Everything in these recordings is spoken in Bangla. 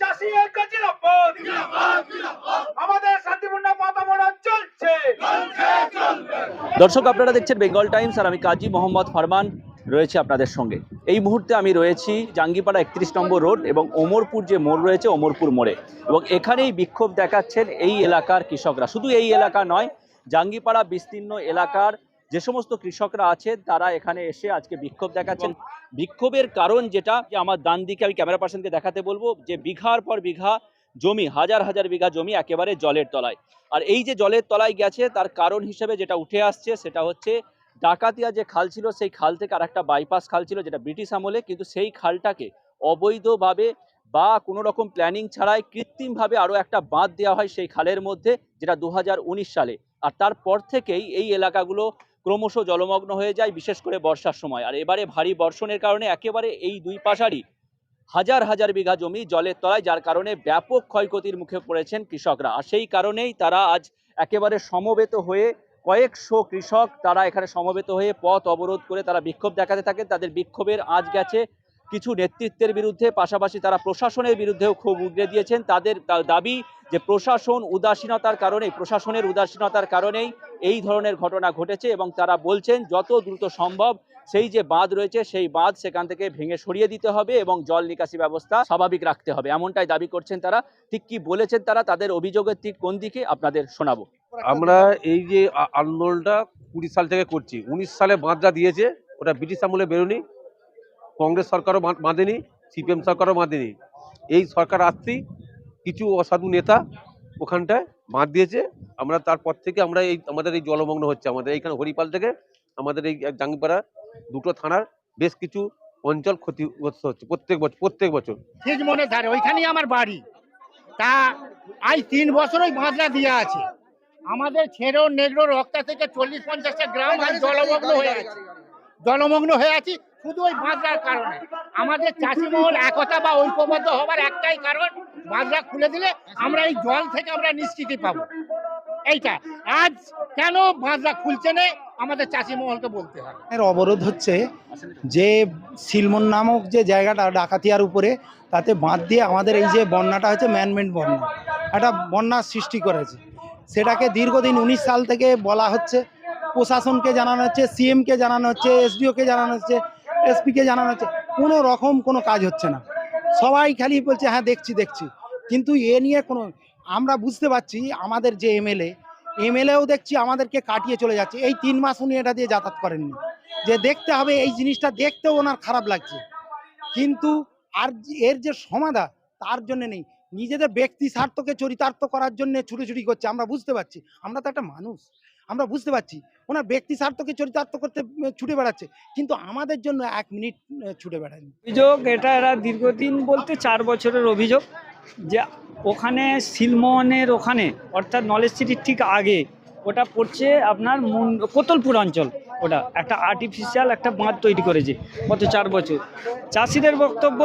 চাষি ঐক্য জিরাপদ আমাদের শান্তিপূর্ণ বাতাবরণ চলছে। দর্শক আপনারা দেখছেন বেঙ্গল টাইমস আর আমি কাজী মোহাম্মদ ফারমান রয়েছে আপনাদের সঙ্গে। এই মুহূর্তে আমি রয়েছি জাঙ্গিপাড়া একত্রিশ নম্বর রোড এবং ওমরপুর যে মোড় রয়েছে ওমরপুর মোড়ে। এবং এখানেই বিক্ষোভ দেখাচ্ছেন এই এলাকার কৃষকরা। শুধু এই এলাকা নয় জাঙ্গিপাড়া বিস্তীর্ণ এলাকার যে সমস্ত কৃষকরা আছেন তারা এখানে এসে আজকে বিক্ষোভ দেখাচ্ছেন। বিক্ষোভের কারণ যেটা, যে আমার ডান দিকে আমি ক্যামেরা পার্সনকে দেখাতে বলব, যে বিঘার পর বিঘা জমি, হাজার হাজার বিঘা জমি একেবারে জলের তলায়। আর এই যে জলের তলায় গেছে, তার কারণ হিসেবে যেটা উঠে আসছে, সেটা হচ্ছে ডাকাতিয়া যে খাল ছিল, সেই খাল থেকে আর একটা বাইপাস খাল ছিল, যেটা ব্রিটিশ আমলে, কিন্তু সেই খালটাকে অবৈধভাবে বা কোনো রকম প্ল্যানিং ছাড়াই কৃত্রিমভাবে আরও একটা বাঁধ দেওয়া হয় সেই খালের মধ্যে, যেটা দু হাজার উনিশ সালে। আর তারপর থেকেই এই এলাকাগুলো ক্রমশ জলমগ্ন হয়ে যায়, বিশেষ করে বর্ষার সময়। আর এবারে ভারী বর্ষণের কারণে একেবারে এই দুই পাশারই হাজার হাজার বিঘা জমি জলের তলায়, যার কারণে ব্যাপক ক্ষয়ক্ষতির মুখে পড়েছেন কৃষকরা। আর সেই কারণেই তারা আজ একেবারে সমবেত হয়ে কয়েকশো কৃষক তারা এখানে সমবেত হয়ে পথ অবরোধ করে তারা বিক্ষোভ দেখাতে থাকেন। তাদের বিক্ষোভের আজ গেছে কিছু নেতৃত্বের বিরুদ্ধে, পাশাপাশি তারা প্রশাসনের বিরুদ্ধেও খুব উগড়ে দিয়েছেন। তাদের দাবি যে প্রশাসন উদাসীনতার কারণেই, প্রশাসনের উদাসীনতার কারণেই এই ধরনের ঘটনা ঘটেছে এবং তারা বলছেন, যত দ্রুত সম্ভব সেই যে বাঁধ রয়েছে, সেই বাঁধ সেখান থেকে ভেঙে সরিয়ে দিতে হবে এবং জল নিকাশি ব্যবস্থা স্বাভাবিক রাখতে হবে। এমনটাই দাবি করছেন তারা। ঠিক কি বলেছেন তারা, তাদের অভিযোগের ঠিক কোন দিকে আপনাদের শোনাবো। আমরা এই যে আন্দোলনটা কুড়ি সাল থেকে করছি। উনিশ সালে বাঁধটা দিয়েছে, ওটা ব্রিটিশ আমলে বেরোনি কংগ্রেস সরকারও বাঁধ- বাঁধেনি, সিপিএম সরকারও বাঁধেনি। এই সরকার আসতেই কিছু অসাধু নেতা ওখানটায় বাঁধ দিয়েছে আমরা তারপর থেকে আমরা এই, আমাদের এই জলমগ্ন হচ্ছে। আমাদের এইখানে হরিপাল থেকে আমাদের এই জাঙ্গিপাড়া দুটো থানার বেশ কিছু অঞ্চল ক্ষতিগ্রস্ত হচ্ছে প্রত্যেক বছর প্রত্যেক বছর। ঠিক মনে ধারে, ওইখানেই আমার বাড়ি। তা আজ তিন বছর ওই বাঁধটা দিয়ে আছে। আমাদের ছেড়ো নেগড়ো রক্তা থেকে চল্লিশ পঞ্চাশটা গ্রাম জলমগ্ন হয়ে আছে জলমগ্ন হয়ে আছি শুধু ওই বাঁধটার কারণে। আমাদের চাষি মহল একতা বা ঐক্যবদ্ধ হবার একটাই কারণ বাঁধটা খুলে দিলে আমরা এই জল থেকে আমরা নিশ্চিতি পাবো। এইটা। আজ কেন বাঁধটা খুলছে না, আমাদের চাষি মহলকে বলতে হবে এর অবরোধ হচ্ছে যে সিলমন নামক যে জায়গাটা ডাকাতিয়ার উপরে, তাতে বাঁধ দিয়ে আমাদের এই যে বন্যাটা হচ্ছে ম্যানমেড বন্যা। একটা বন্যার সৃষ্টি করেছে। সেটাকে দীর্ঘদিন উনিশ সাল থেকে বলা হচ্ছে। প্রশাসনকে জানানো হচ্ছে, সিএমকে জানানো হচ্ছে, এসডিওকে জানানো হচ্ছে, এসপিকে জানানো হচ্ছে। কোনো রকম কোনো কাজ হচ্ছে না। সবাই খালি বলছে হ্যাঁ দেখছি দেখছি। কিন্তু এ নিয়ে কোনো আমরা বুঝতে পারছি আমাদের যে এমএলএ, এমএলএও দেখছি আমাদেরকে কাটিয়ে চলে যাচ্ছে। এই তিন মাস উনি এটা দিয়ে যাতায়াত করেননি। যে দেখতে হবে, এই জিনিসটা দেখতেও ওনার খারাপ লাগছে। কিন্তু আর এর যে সমাধা, তার জন্য নেই। নিজেদের ব্যক্তি স্বার্থকে চরিতার্থ করার জন্য ছুটোছুটি করছে, আমরা বুঝতে পারছি। আমরা তো একটা মানুষ। আমরা বুঝতে পারছি, ওনার ব্যক্তি স্বার্থকে চরিতার্থ করতে ছুটে বেড়াচ্ছে। কিন্তু আমাদের জন্য এক মিনিট ছুটে বেড়ায়নি। অভিযোগ, এটা এরা দীর্ঘদিন বলতে চার বছরের অভিযোগ। যে ওখানে শিলমোহনের ওখানে, অর্থাৎ নলেজ সিটির ঠিক আগে, ওটা পড়ছে আপনার মন, কোতলপুর অঞ্চল ওটা। একটা আর্টিফিশিয়াল একটা বাঁধ তৈরি করেছে গত চার বছর। চাষিদের বক্তব্য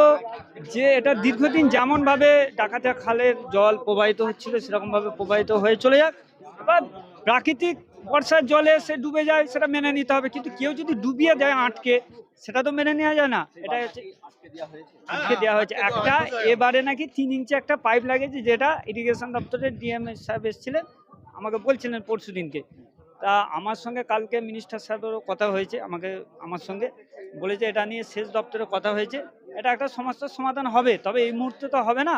যে এটা দীর্ঘদিন যেমনভাবে ডাকাতিয়া খালের জল প্রবাহিত হচ্ছিল, সেরকমভাবে প্রবাহিত হয়ে চলে যাক। এবার প্রাকৃতিক বর্ষার জলে সে ডুবে যায় সেটা মেনে নিতে হবে। কিন্তু কেউ যদি ডুবিয়ে দেয় আটকে সেটা তো মেনে নেওয়া যায় না। এটা হচ্ছে আজকে দেওয়া হয়েছে। একটা এবারে নাকি তিন ইঞ্চি একটা পাইপ লাগিয়েছে যেটা ইরিগেশন দপ্তরের ডিএম সাহেব এসেছিলেন। আমাকে বলছিলেন পরশু দিনকে। তা আমার সঙ্গে কালকে মিনিস্টার সাহেবেরও কথা হয়েছে আমাকে আমার সঙ্গে। বলেছে এটা নিয়ে শেষ দপ্তরে কথা হয়েছে। এটা একটা সমস্যার সমাধান হবে। তবে এই মুহূর্তে তো হবে না।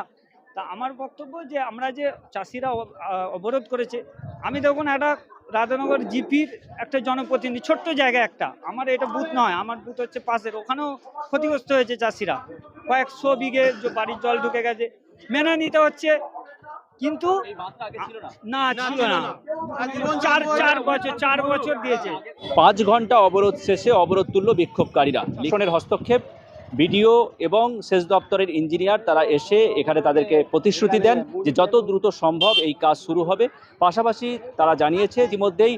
তা আমার বক্তব্য যে আমরা যে চাষিরা অবরোধ করেছে আমি দেখুন একটা রাধানগর জিপির একটা জনপ্রতিনিধি ছোট্ট জায়গা একটা। আমার এটা বুথ নয় আমার বুথ হচ্ছে পাশের ওখানেও ক্ষতিগ্রস্ত হয়েছে চাষিরা। কয়েকশো বিঘে বাড়ির জল ঢুকে গেছে। মেনে নিতে হচ্ছে কিন্তু না। ছিল না চার চার বছর চার বছর দিয়েছে। পাঁচ ঘণ্টা অবরোধ শেষে অবরোধ তুলল বিক্ষোভকারীরা। লিখনের হস্তক্ষেপ বিডিও এবং সেচ দপ্তরের ইঞ্জিনিয়ার তারা এসে এখানে তাদেরকে প্রতিশ্রুতি দেন যে যত দ্রুত সম্ভব এই কাজ শুরু হবে। পাশাপাশি তারা জানিয়েছে ইতিমধ্যেই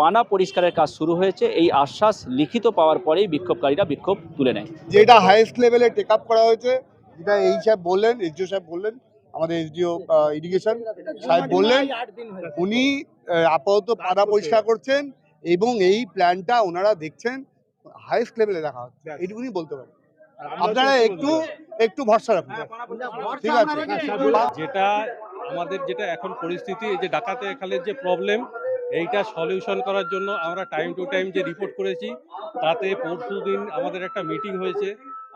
পানা পরিষ্কারের কাজ শুরু হয়েছে। এই আশ্বাস লিখিত পাওয়ার পরেই বিক্ষোভকারীরা বিক্ষোভ তুলে নেয়। যেটা হাইয়েস্ট লেভেলে টেক আপ করা হয়েছে, যেটা এই সাহেব বললেন এসডিও সাহেব বললেন, আমাদের এসডিও ইরিগেশন সাহেব বললেন, উনি আপাতত পাড়া পরিষ্কার করছেন এবং এই প্ল্যানটা ওনারা দেখছেন হাইয়েস্ট লেভেলে দেখা হচ্ছে। এইটুকুনি বলতে পারি। আপনারা একটু একটু ভরসা রাখুন। ঠিক আছে যেটা আমাদের যেটা এখন পরিস্থিতি এই যে ডাকাতে খালের যে প্রবলেম এইটা সলিউশন করার জন্য আমরা টাইম টু টাইম যে রিপোর্ট করেছি তাতে পরশু দিন আমাদের একটা মিটিং হয়েছে।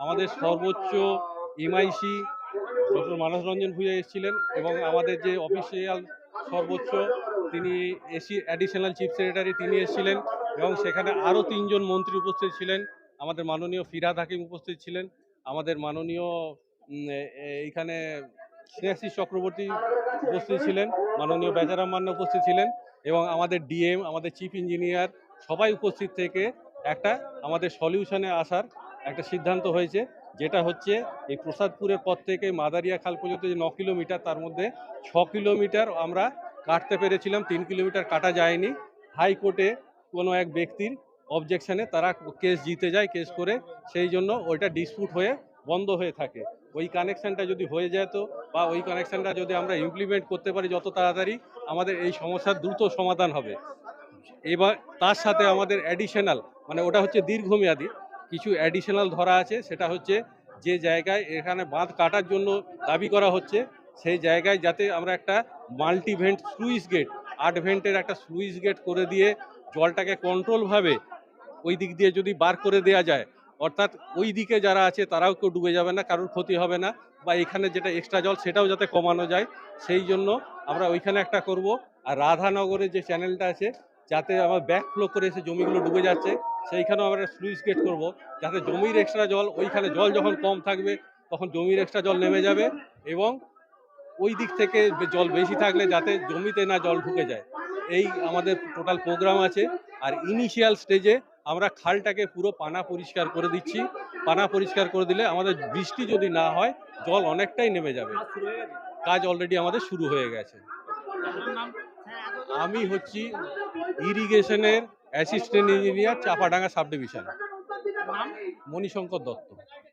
আমাদের সর্বোচ্চ এমআইসি ডক্টর মানস রঞ্জন ভূঁইয়া এসেছিলেন এবং আমাদের যে অফিসিয়াল সর্বোচ্চ তিনি এসি অ্যাডিশনাল চিফ সেক্রেটারি তিনি এসেছিলেন এবং সেখানে আরও তিনজন মন্ত্রী উপস্থিত ছিলেন। আমাদের মাননীয় ফিরাদ হাকিম উপস্থিত ছিলেন, আমাদের মাননীয় এইখানে স্নেহাশিস চক্রবর্তী উপস্থিত ছিলেন, মাননীয় বেচারাম মান্না উপস্থিত ছিলেন এবং আমাদের ডিএম, আমাদের চিফ ইঞ্জিনিয়ার সবাই উপস্থিত থেকে একটা আমাদের সলিউশনে আসার একটা সিদ্ধান্ত হয়েছে, যেটা হচ্ছে এই প্রসাদপুরের পর থেকে মাদারিয়া খাল পর্যন্ত যে ন কিলোমিটার, তার মধ্যে ছ কিলোমিটার আমরা কাটতে পেরেছিলাম, তিন কিলোমিটার কাটা যায়নি। হাইকোর্টে কোনো এক ব্যক্তির অবজেকশনে তারা কেস জিতে যায়, কেস করে, সেই জন্য ওইটা ডিসপুট হয়ে বন্ধ হয়ে থাকে। ওই কানেকশানটা যদি হয়ে যেত বা ওই কানেকশানটা যদি আমরা ইমপ্লিমেন্ট করতে পারি যত তাড়াতাড়ি, আমাদের এই সমস্যার দ্রুত সমাধান হবে। এবার তার সাথে আমাদের অ্যাডিশনাল মানে ওটা হচ্ছে দীর্ঘমেয়াদী, কিছু অ্যাডিশনাল ধরা আছে, সেটা হচ্ছে যে জায়গায় এখানে বাঁধ কাটার জন্য দাবি করা হচ্ছে, সেই জায়গায় যাতে আমরা একটা মাল্টিভেন্ট স্লুইস গেট আট ভেন্টের একটা স্লুইস গেট করে দিয়ে জলটাকে কন্ট্রোলভাবে ওই দিক দিয়ে যদি বার করে দেওয়া যায়, অর্থাৎ ওই দিকে যারা আছে তারাও কেউ ডুবে যাবে না, কারোর ক্ষতি হবে না বা এখানে যেটা এক্সট্রা জল সেটাও যাতে কমানো যায়, সেই জন্য আমরা ওইখানে একটা করব। আর রাধানগরে যে চ্যানেলটা আছে, যাতে আমার ব্যাক ফ্লো করে এসে জমিগুলো ডুবে যাচ্ছে, সেইখানেও আমরা স্লুইস গেট করব। যাতে জমির এক্সট্রা জল, ওইখানে জল যখন কম থাকবে, তখন জমির এক্সট্রা জল নেমে যাবে এবং ওই দিক থেকে জল বেশি থাকলে যাতে জমিতে না জল ঢুকে যায়। এই আমাদের টোটাল প্রোগ্রাম আছে। আর ইনিশিয়াল স্টেজে আমরা খালটাকে পুরো পানা পরিষ্কার করে দিচ্ছি। পানা পরিষ্কার করে দিলে আমাদের বৃষ্টি যদি না হয়, জল অনেকটাই নেমে যাবে। কাজ অলরেডি আমাদের শুরু হয়ে গেছে। আমি হচ্ছি ইরিগেশনের assistant engineer Chapadanga sub division Manishankar Dutta.